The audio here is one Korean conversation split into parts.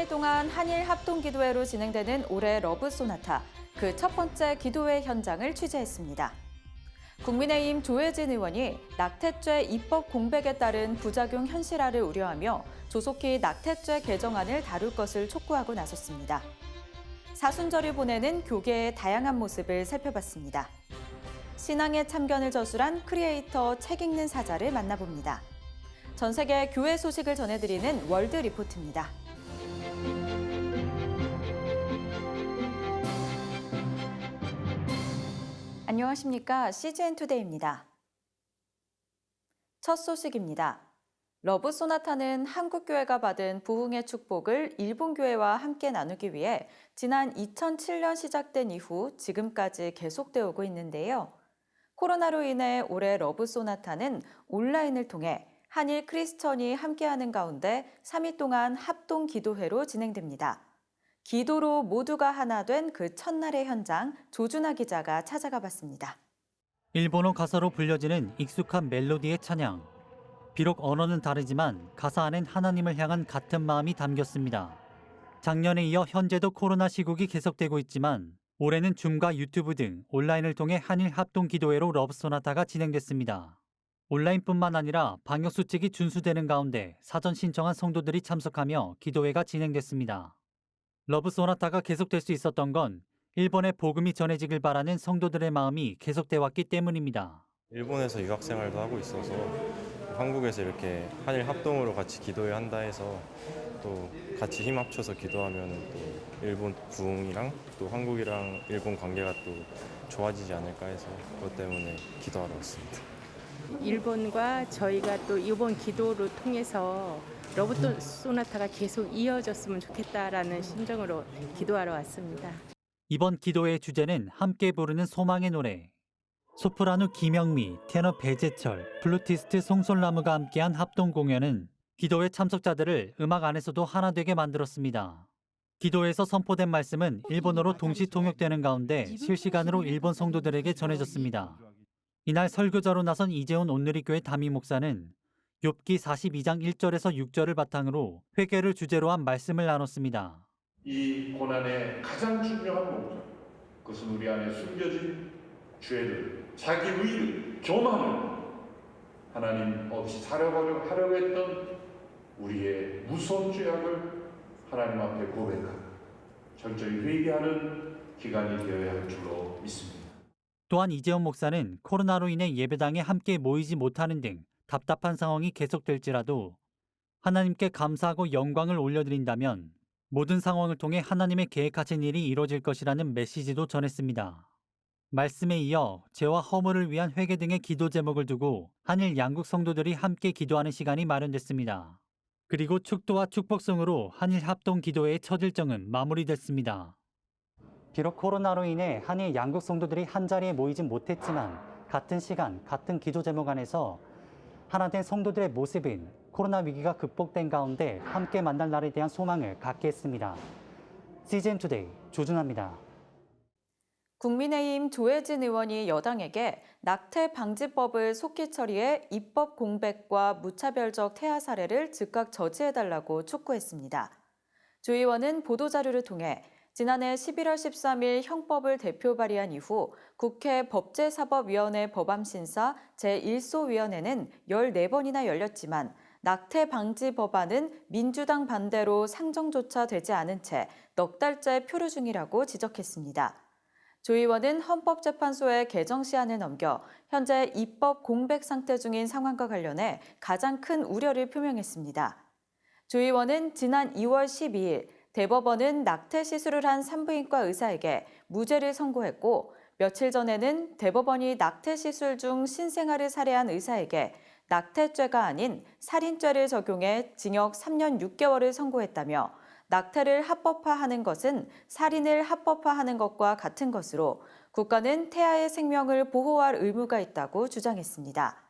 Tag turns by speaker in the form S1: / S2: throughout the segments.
S1: 3일 동안 한일 합동기도회로 진행되는 올해 러브 소나타 그 첫 번째 기도회 현장을 취재했습니다. 국민의힘 조혜진 의원이 낙태죄 입법 공백에 따른 부작용 현실화를 우려하며 조속히 낙태죄 개정안을 다룰 것을 촉구하고 나섰습니다. 사순절을 보내는 교계의 다양한 모습을 살펴봤습니다. 신앙의 참견을 저술한 크리에이터 책 읽는 사자를 만나봅니다. 전 세계 교회 소식을 전해드리는 월드 리포트입니다. 안녕하십니까. CGN 투데이입니다. 첫 소식입니다. 러브 소나타는 한국 교회가 받은 부흥의 축복을 일본 교회와 함께 나누기 위해 지난 2007년 시작된 이후 지금까지 계속되어 오고 있는데요. 코로나로 인해 올해 러브 소나타는 온라인을 통해 한일 크리스천이 함께하는 가운데 3일 동안 합동 기도회로 진행됩니다. 기도로 모두가 하나 된 그 첫날의 현장 조준하 기자가 찾아가 봤습니다.
S2: 일본어 가사로 불려지는 익숙한 멜로디의 찬양. 비록 언어는 다르지만 가사 안엔 하나님을 향한 같은 마음이 담겼습니다. 작년에 이어 현재도 코로나 시국이 계속되고 있지만 올해는 줌과 유튜브 등 온라인을 통해 한일 합동 기도회로 러브소나타가 진행됐습니다. 온라인뿐만 아니라 방역 수칙이 준수되는 가운데 사전 신청한 성도들이 참석하며 기도회가 진행됐습니다. 러브 소나타가 계속될 수 있었던 건 일본의 복음이 전해지길 바라는 성도들의 마음이 계속돼 왔기 때문입니다.
S3: 일본에서 유학 생활도 하고 있어서 한국에서 이렇게 한일 합동으로 같이 기도회 한다 해서 또 같이 힘 합쳐서 기도하면 또 일본 부흥이랑 또 한국이랑 일본 관계가 또 좋아지지 않을까 해서 그것 때문에 기도하러 왔습니다.
S4: 일본과 저희가 또 이번 기도를 통해서 러브또 소나타가 계속 이어졌으면 좋겠다라는 심정으로 기도하러 왔습니다.
S2: 이번 기도회의 주제는 함께 부르는 소망의 노래. 소프라노 김영미, 테너 배재철, 플루티스트 송솔나무가 함께한 합동 공연은 기도회 참석자들을 음악 안에서도 하나 되게 만들었습니다. 기도에서 선포된 말씀은 일본어로 동시 통역되는 가운데 실시간으로 일본 성도들에게 전해졌습니다. 이날 설교자로 나선 이재훈 온누리교회 담임 목사는 욥기 42장 1절에서 6절을 바탕으로 회개를 주제로 한 말씀을 나눴습니다.
S5: 이 고난의 가장 중요한 목적, 그것은 우리 안에 숨겨진 죄를, 자기 의를, 교만을 하나님 없이 살아가려고 하려고 했던 우리의 무서운 죄악을 하나님 앞에 고백하고 철저히 회개하는 기간이 되어야 할 줄로 믿습니다.
S2: 또한 이재원 목사는 코로나로 인해 예배당에 함께 모이지 못하는 등 답답한 상황이 계속될지라도 하나님께 감사하고 영광을 올려드린다면 모든 상황을 통해 하나님의 계획하신 일이 이루어질 것이라는 메시지도 전했습니다. 말씀에 이어 죄와 허물을 위한 회개 등의 기도 제목을 두고 한일 양국 성도들이 함께 기도하는 시간이 마련됐습니다. 그리고 축도와 축복성으로 한일 합동 기도회의 첫 일정은 마무리됐습니다. 비록 코로나로 인해 한일 양국 성도들이 한자리에 모이진 못했지만 같은 시간, 같은 기도 제목 안에서 하나된 성도들의 모습인 코로나 위기가 극복된 가운데 함께 만날 날에 대한 소망을 갖게 했습니다. CGN 투데이 조준합니다.
S1: 국민의힘 조혜진 의원이 여당에게 낙태 방지법을 속기 처리해 입법 공백과 무차별적 태아 사례를 즉각 저지해달라고 촉구했습니다. 조 의원은 보도자료를 통해 지난해 11월 13일 형법을 대표 발의한 이후 국회 법제사법위원회 법안심사 제1소위원회는 14번이나 열렸지만 낙태 방지 법안은 민주당 반대로 상정조차 되지 않은 채 넉 달째 표류 중이라고 지적했습니다. 조 의원은 헌법재판소에 개정 시한을 넘겨 현재 입법 공백 상태 중인 상황과 관련해 가장 큰 우려를 표명했습니다. 조 의원은 지난 2월 12일 대법원은 낙태 시술을 한 산부인과 의사에게 무죄를 선고했고 며칠 전에는 대법원이 낙태 시술 중 신생아를 살해한 의사에게 낙태죄가 아닌 살인죄를 적용해 징역 3년 6개월을 선고했다며 낙태를 합법화하는 것은 살인을 합법화하는 것과 같은 것으로 국가는 태아의 생명을 보호할 의무가 있다고 주장했습니다.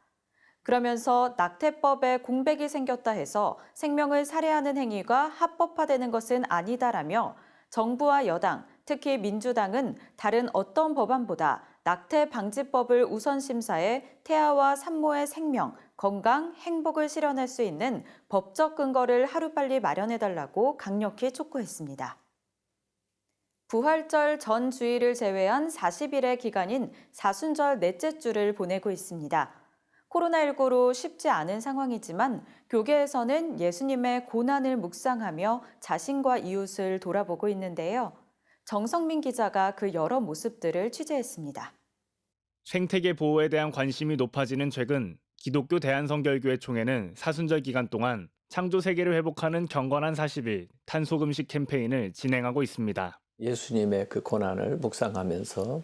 S1: 그러면서 낙태법에 공백이 생겼다 해서 생명을 살해하는 행위가 합법화되는 것은 아니다라며 정부와 여당, 특히 민주당은 다른 어떤 법안보다 낙태 방지법을 우선 심사해 태아와 산모의 생명, 건강, 행복을 실현할 수 있는 법적 근거를 하루빨리 마련해달라고 강력히 촉구했습니다. 부활절 전 주일을 제외한 40일의 기간인 사순절 넷째 주를 보내고 있습니다. 코로나19로 쉽지 않은 상황이지만 교계에서는 예수님의 고난을 묵상하며 자신과 이웃을 돌아보고 있는데요. 정성민 기자가 그 여러 모습들을 취재했습니다.
S6: 생태계 보호에 대한 관심이 높아지는 최근 기독교 대한성결교회 총회는 사순절 기간 동안 창조 세계를 회복하는 경건한 40일 탄소 금식 캠페인을 진행하고 있습니다.
S7: 예수님의 그 고난을 묵상하면서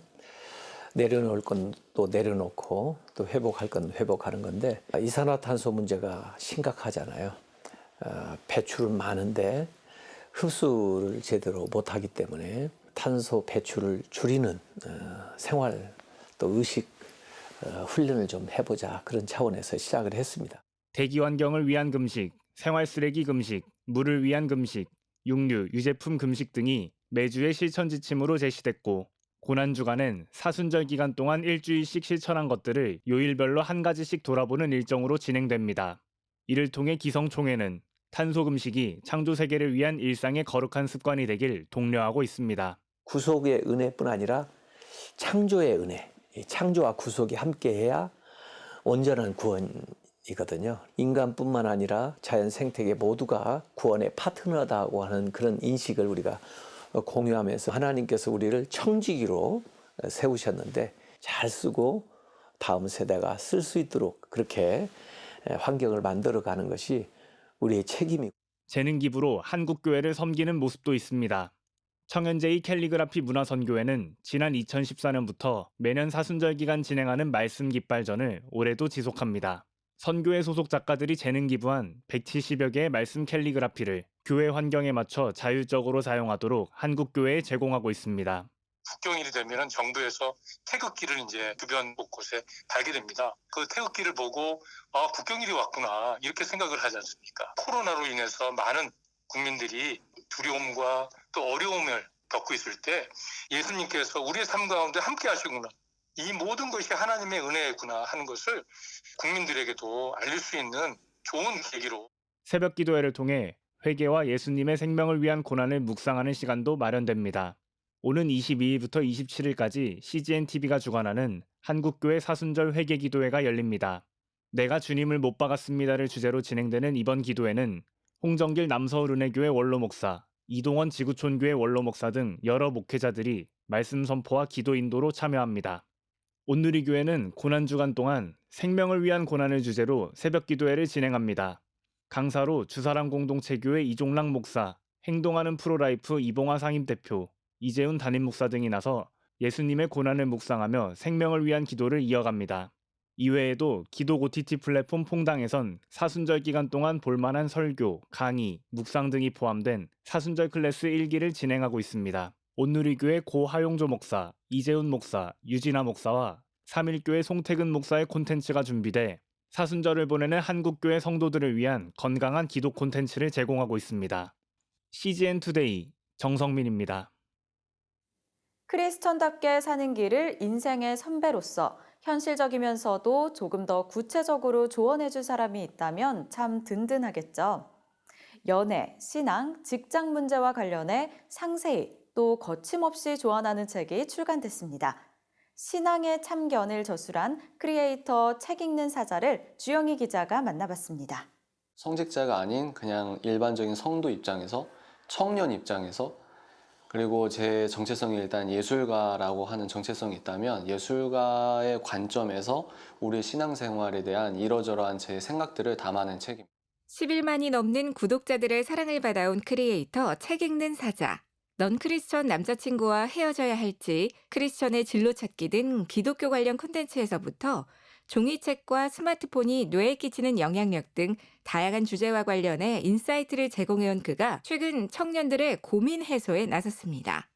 S7: 내려놓을 건 또 내려놓고 또 회복할 건 회복하는 건데 이산화탄소 문제가 심각하잖아요. 어, 배출은 많은데 흡수를 제대로 못하기 때문에 탄소 배출을 줄이는 어, 생활 또 의식 어, 훈련을 좀 해보자 그런 차원에서 시작을 했습니다.
S6: 대기 환경을 위한 금식, 생활 쓰레기 금식, 물을 위한 금식, 육류, 유제품 금식 등이 매주의 실천 지침으로 제시됐고 고난 주간엔 사순절 기간 동안 일주일씩 실천한 것들을 요일별로 한 가지씩 돌아보는 일정으로 진행됩니다. 이를 통해 기성총회는 탄소 금식이 창조 세계를 위한 일상의 거룩한 습관이 되길 독려하고 있습니다.
S7: 구속의 은혜뿐 아니라 창조의 은혜, 이 창조와 구속이 함께해야 온전한 구원이거든요. 인간뿐만 아니라 자연 생태계 모두가 구원의 파트너다고 하는 그런 인식을 우리가 공유하면서 하나님께서 우리를 청지기로 세우셨는데 잘 쓰고 다음 세대가 쓸 수 있도록 그렇게 환경을 만들어 가는 것이 우리의 책임이고
S6: 재능 기부로 한국 교회를 섬기는 모습도 있습니다. 청년제이 캘리그라피 문화선교회는 지난 2014년부터 매년 사순절 기간 진행하는 말씀 깃발전을 올해도 지속합니다. 선교회 소속 작가들이 재능 기부한 170여 개의 말씀 캘리그라피를 교회 환경에 맞춰 자율적으로 사용하도록 한국 교회에 제공하고 있습니다.
S8: 국경일이 되면은 정부에서 태극기를 이제 주변 곳곳에 달게 됩니다. 그 태극기를 보고 아 국경일이 왔구나 이렇게 생각을 하지 않습니까? 코로나로 인해서 많은 국민들이 두려움과 또 어려움을 겪고 있을 때 예수님께서 우리의 삶 가운데 함께 하시구나. 이 모든 것이 하나님의 은혜구나 하는 것을 국민들에게도 알릴 수 있는 좋은 계기로
S6: 새벽 기도회를 통해 회개와 예수님의 생명을 위한 고난을 묵상하는 시간도 마련됩니다. 오는 22일부터 27일까지 CGN TV가 주관하는 한국교회 사순절 회개 기도회가 열립니다. 내가 주님을 못 박았습니다를 주제로 진행되는 이번 기도회는 홍정길 남서울은혜교회 원로 목사, 이동원 지구촌교회 원로 목사 등 여러 목회자들이 말씀 선포와 기도 인도로 참여합니다. 온누리 교회는 고난 주간 동안 생명을 위한 고난을 주제로 새벽 기도회를 진행합니다. 강사로 주사람 공동체 교회 이종락 목사, 행동하는 프로라이프 이봉화 상임 대표, 이재훈 담임 목사 등이 나서 예수님의 고난을 묵상하며 생명을 위한 기도를 이어갑니다. 이외에도 기도 OTT 플랫폼 퐁당에선 사순절 기간 동안 볼만한 설교, 강의, 묵상 등이 포함된 사순절 클래스 1기를 진행하고 있습니다. 온누리교회 고하용조 목사, 이재훈 목사, 유진아 목사와 삼일교회 송태근 목사의 콘텐츠가 준비돼 사순절을 보내는 한국교회 성도들을 위한 건강한 기도 콘텐츠를 제공하고 있습니다. CGN 투데이 정성민입니다.
S1: 크리스천답게 사는 길을 인생의 선배로서 현실적이면서도 조금 더 구체적으로 조언해 줄 사람이 있다면 참 든든하겠죠. 연애, 신앙, 직장 문제와 관련해 상세히 또 거침없이 조언하는 책이 출간됐습니다. 신앙의 참견을 저술한 크리에이터 책 읽는 사자를 주영희 기자가 만나봤습니다.
S9: 성직자가 아닌 그냥 일반적인 성도 입장에서 청년 입장에서 그리고 제 정체성이 일단 예술가라고 하는 정체성이 있다면 예술가의 관점에서 우리 신앙생활에 대한 이러저러한 제 생각들을 담아낸 책입니다.
S10: 11만이 넘는 구독자들의 사랑을 받아온 크리에이터 책 읽는 사자. 넌 크리스천 남자친구와 헤어져야 할지, 크리스천의 진로 찾기 등 기독교 관련 콘텐츠에서부터 종이책과 스마트폰이 뇌에 끼치는 영향력 등 다양한 주제와 관련해 인사이트를 제공해온 그가 최근 청년들의 고민 해소에 나섰습니다.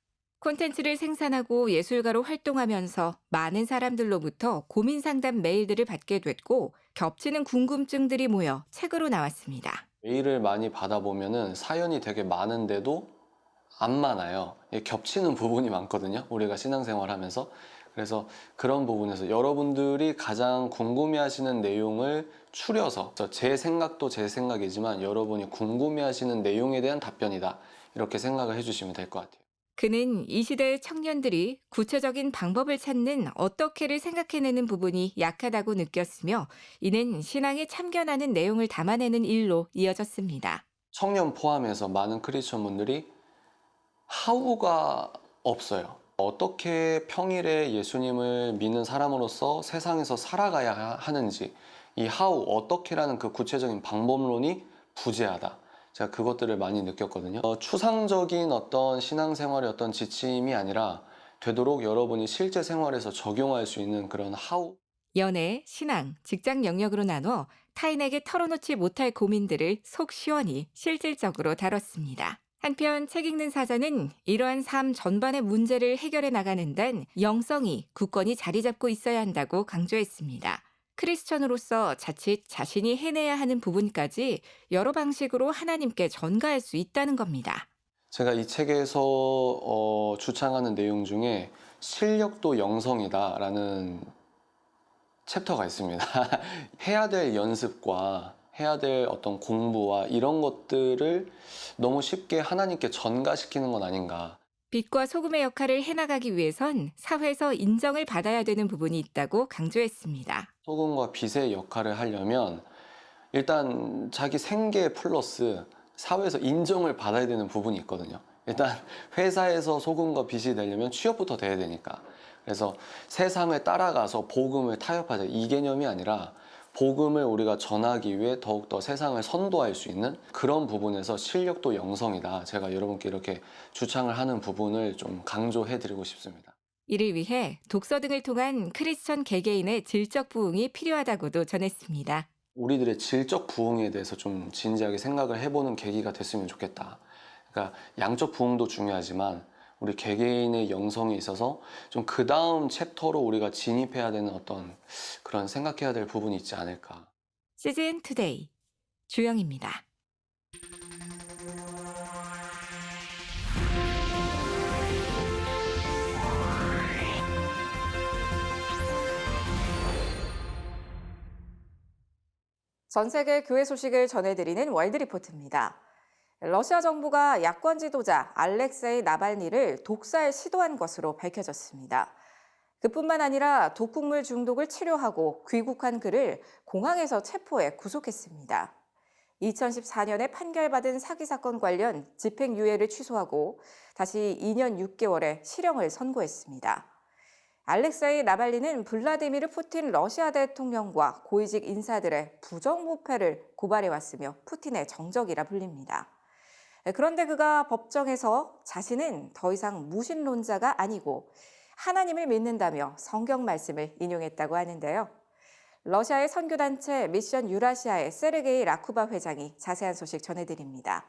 S10: 콘텐츠를 생산하고 예술가로 활동하면서 많은 사람들로부터 고민 상담 메일들을 받게 됐고 겹치는 궁금증들이 모여 책으로 나왔습니다.
S9: 메일을 많이 받아보면은 사연이 되게 많은데도 안 많아요. 예, 겹치는 부분이 많거든요. 우리가 신앙생활 하면서. 그래서 그런 부분에서 여러분들이 가장 궁금해 하시는 내용을 추려서 제 생각도 제 생각이지만 여러분이 궁금해 하시는 내용에 대한 답변이다 이렇게 생각을 해주시면 될 것 같아요.
S10: 그는 이 시대의 청년들이 구체적인 방법을 찾는 어떻게를 생각해내는 부분이 약하다고 느꼈으며 이는 신앙에 참견하는 내용을 담아내는 일로 이어졌습니다.
S9: 청년 포함해서 많은 크리스천 분들이 하우가 없어요. 어떻게 평일에 예수님을 믿는 사람으로서 세상에서 살아가야 하- 하는지 이 하우 어떻게라는 그 구체적인 방법론이 부재하다. 제가 그것들을 많이 느꼈거든요. 어, 추상적인 어떤 신앙생활의 어떤 지침이 아니라 되도록 여러분이 실제 생활에서 적용할 수 있는 그런 하우
S10: 연애, 신앙, 직장 영역으로 나눠 타인에게 털어놓지 못할 고민들을 속 시원히 실질적으로 다뤘습니다. 한편 책 읽는 사자는 이러한 삶 전반의 문제를 해결해 나가는 데는 영성이 굳건히 자리 잡고 있어야 한다고 강조했습니다. 크리스천으로서 자칫 자신이 해내야 하는 부분까지 여러 방식으로 하나님께 전가할 수 있다는 겁니다.
S9: 제가 이 책에서 어, 주창하는 내용 중에 실력도 영성이다라는 챕터가 있습니다. 해야 될 연습과 해야 될 어떤 공부와 이런 것들을 너무 쉽게 하나님께 전가시키는 건 아닌가.
S10: 빛과 소금의 역할을 해나가기 위해선 사회에서 인정을 받아야 되는 부분이 있다고 강조했습니다.
S9: 소금과 빛의 역할을 하려면 일단 자기 생계 플러스 사회에서 인정을 받아야 되는 부분이 있거든요. 일단 회사에서 소금과 빛이 되려면 취업부터 돼야 되니까. 그래서 세상을 따라가서 복음을 타협하자 이 개념이 아니라 복음을 우리가 전하기 위해 더욱더 세상을 선도할 수 있는 그런 부분에서 실력도 영성이다. 제가 여러분께 이렇게 주창을 하는 부분을 좀 강조해 드리고 싶습니다.
S10: 이를 위해 독서 등을 통한 크리스천 개개인의 질적 부흥이 필요하다고도 전했습니다.
S9: 우리들의 질적 부흥에 대해서 좀 진지하게 생각을 해보는 계기가 됐으면 좋겠다. 그러니까 양적 부흥도 중요하지만 우리 개개인의 영성에 있어서 좀 그 다음 챕터로 우리가 진입해야 되는 어떤 그런 생각해야 될 부분이 있지 않을까.
S10: CGN 투데이 주영입니다.
S1: 전 세계 교회 소식을 전해드리는 월드 리포트입니다. 러시아 정부가 야권 지도자 알렉세이 나발니를 독사에 시도한 것으로 밝혀졌습니다. 그뿐만 아니라 독극물 중독을 치료하고 귀국한 그를 공항에서 체포해 구속했습니다. 2014년에 판결받은 사기 사건 관련 집행유예를 취소하고 다시 2년 6개월의 실형을 선고했습니다. 알렉세이 나발리는 블라디미르 푸틴 러시아 대통령과 고위직 인사들의 부정부패를 고발해왔으며 푸틴의 정적이라 불립니다. 그런데 그가 법정에서 자신은 더 이상 무신론자가 아니고 하나님을 믿는다며 성경 말씀을 인용했다고 하는데요. 러시아의 선교단체 미션 유라시아의 세르게이 라쿠바 회장이 자세한 소식 전해드립니다.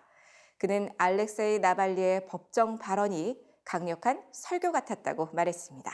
S1: 그는 알렉세이 나발리의 법정 발언이 강력한 설교 같았다고 말했습니다.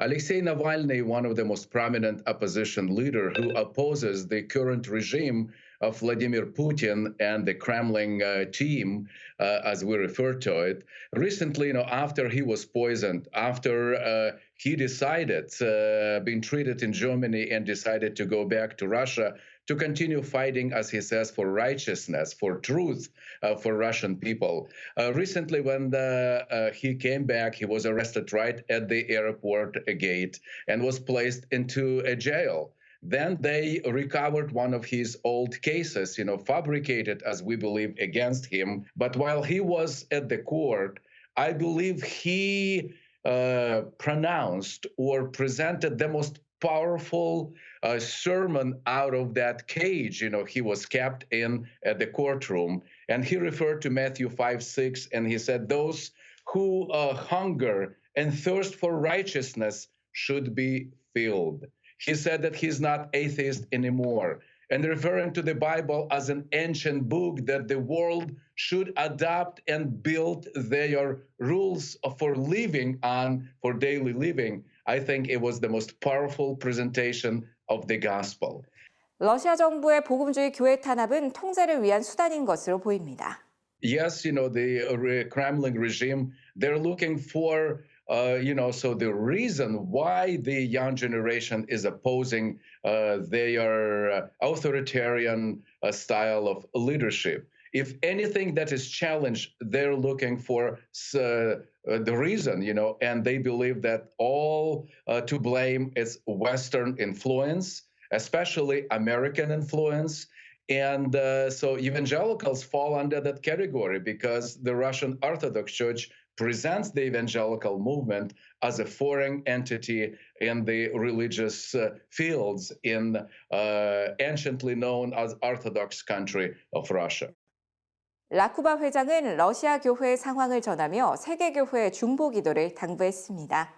S5: Alexei Navalny, one of the most prominent opposition leader who opposes the current regime of Vladimir Putin and the Kremlin uh, team, uh, as we refer to it, recently, you know, after he was poisoned, after uh, he decided, uh, being treated in Germany and decided to go back to Russia to continue fighting, as he says, for righteousness, for truth, uh, for Russian people. Uh, recently, when the, uh, he came back, he was arrested right at the airport gate and was placed into a jail. Then they recovered one of his old cases, you know, fabricated, as we believe, against him. But while he was at the court, I believe he uh, pronounced or presented the most powerful uh, sermon out of that cage. You know, he was kept in at the courtroom, and he referred to Matthew 5 6, and he said, Those who uh, hunger and thirst for righteousness should be filled. He said that he's not atheist anymore. And referring to the Bible as an ancient book that the world should adopt and build their rules for living on for daily living. I think it was the most powerful presentation of the gospel.
S1: 러시아 정부의 복음주의 교회 탄압은 통제를 위한 수단인 것으로 보입니다.
S5: Yes, you know, the uh, Kremlin regime, they're looking for uh, you know, so the reason why the young generation is opposing uh, their uh, authoritarian uh, style of leadership. If anything that is challenged, they're looking for the reason, you know, and they believe that all to blame is Western influence, especially American influence. And uh, so evangelicals fall under that category because the Russian Orthodox Church presents the evangelical movement as a foreign entity in the religious uh, fields in uh, anciently known as Orthodox country of Russia.
S10: 라쿠바 회장은 러시아 교회 상황을 전하며 세계 교회 중보 기도를 당부했습니다.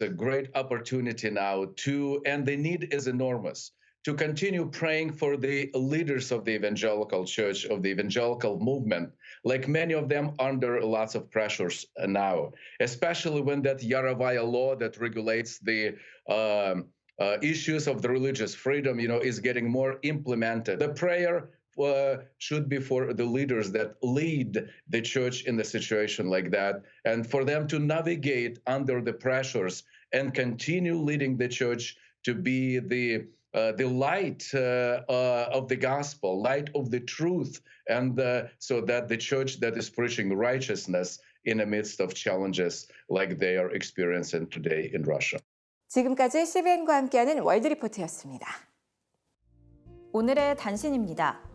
S5: a great opportunity now to, and the need is enormous, to continue praying for the leaders of the evangelical church, of the evangelical movement, like many of them under lots of pressures now, especially when that Yarovaya law that regulates the um, uh, issues of the religious freedom, you know, is getting more implemented. The prayer uh, should be for the leaders that lead the church in the situation like that, and for them to navigate under the pressures and continue leading the church to be the uh, the light uh, uh, of the gospel, light of the truth, and uh, so that the church that is preaching righteousness in the midst of challenges like they are experiencing today in Russia.
S10: 지금까지 CBN과 함께하는 월드 리포트였습니다.
S1: 오늘의 단신입니다.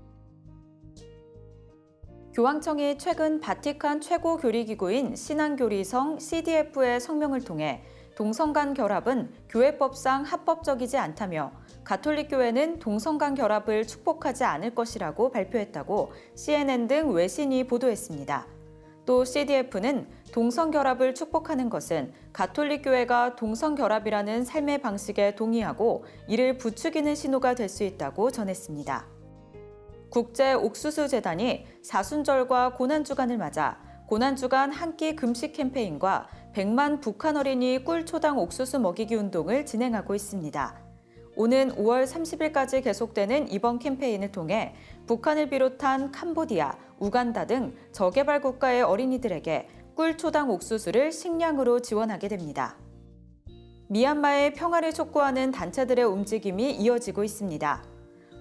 S1: 교황청이 최근 바티칸 최고 교리기구인 신앙교리성 CDF의 성명을 통해 동성 간 결합은 교회법상 합법적이지 않다며 가톨릭 교회는 동성 간 결합을 축복하지 않을 것이라고 발표했다고 CNN 등 외신이 보도했습니다. 또 CDF는 동성 결합을 축복하는 것은 가톨릭 교회가 동성 결합이라는 삶의 방식에 동의하고 이를 부추기는 신호가 될 수 있다고 전했습니다. 국제 옥수수 재단이 사순절과 고난 주간을 맞아 고난주간 한 끼 금식 캠페인과 100만 북한 어린이 꿀초당 옥수수 먹이기 운동을 진행하고 있습니다. 오는 5월 30일까지 계속되는 이번 캠페인을 통해 북한을 비롯한 캄보디아, 우간다 등 저개발 국가의 어린이들에게 꿀초당 옥수수를 식량으로 지원하게 됩니다. 미얀마의 평화를 촉구하는 단체들의 움직임이 이어지고 있습니다.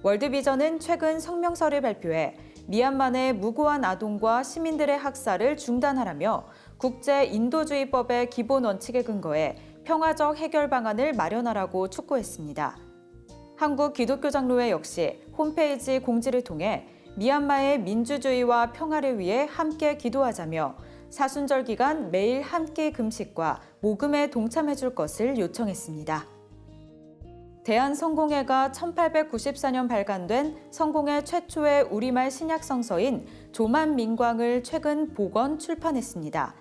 S1: 월드비전은 최근 성명서를 발표해 미얀마 내 무고한 아동과 시민들의 학살을 중단하라며 국제 인도주의법의 기본 원칙에 근거해 평화적 해결 방안을 마련하라고 촉구했습니다. 한국 기독교 장로회 역시 홈페이지 공지를 통해 미얀마의 민주주의와 평화를 위해 함께 기도하자며 사순절 기간 매일 함께 금식과 모금에 동참해 줄 것을 요청했습니다. 대한성공회가 1894년 발간된 성공회 최초의 우리말 신약 성서인 조만민광을 최근 복원 출판했습니다.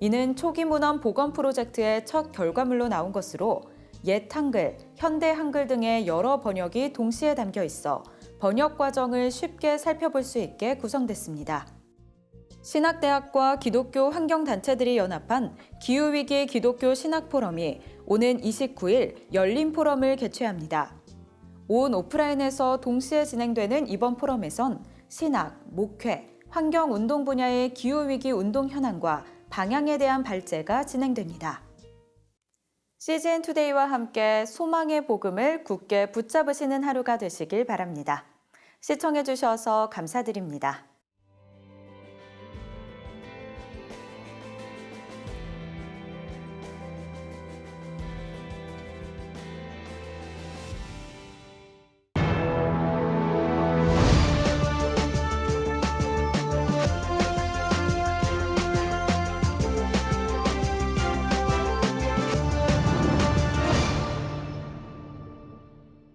S1: 이는 초기 문헌 복원 프로젝트의 첫 결과물로 나온 것으로 옛 한글, 현대 한글 등의 여러 번역이 동시에 담겨 있어 번역 과정을 쉽게 살펴볼 수 있게 구성됐습니다. 신학대학과 기독교 환경단체들이 연합한 기후위기 기독교 신학포럼이 오는 29일 열린 포럼을 개최합니다. 온 오프라인에서 동시에 진행되는 이번 포럼에선 신학, 목회, 환경운동 분야의 기후위기 운동 현황과 방향에 대한 발제가 진행됩니다. CGN 투데이와 함께 소망의 복음을 굳게 붙잡으시는 하루가 되시길 바랍니다. 시청해주셔서 감사드립니다.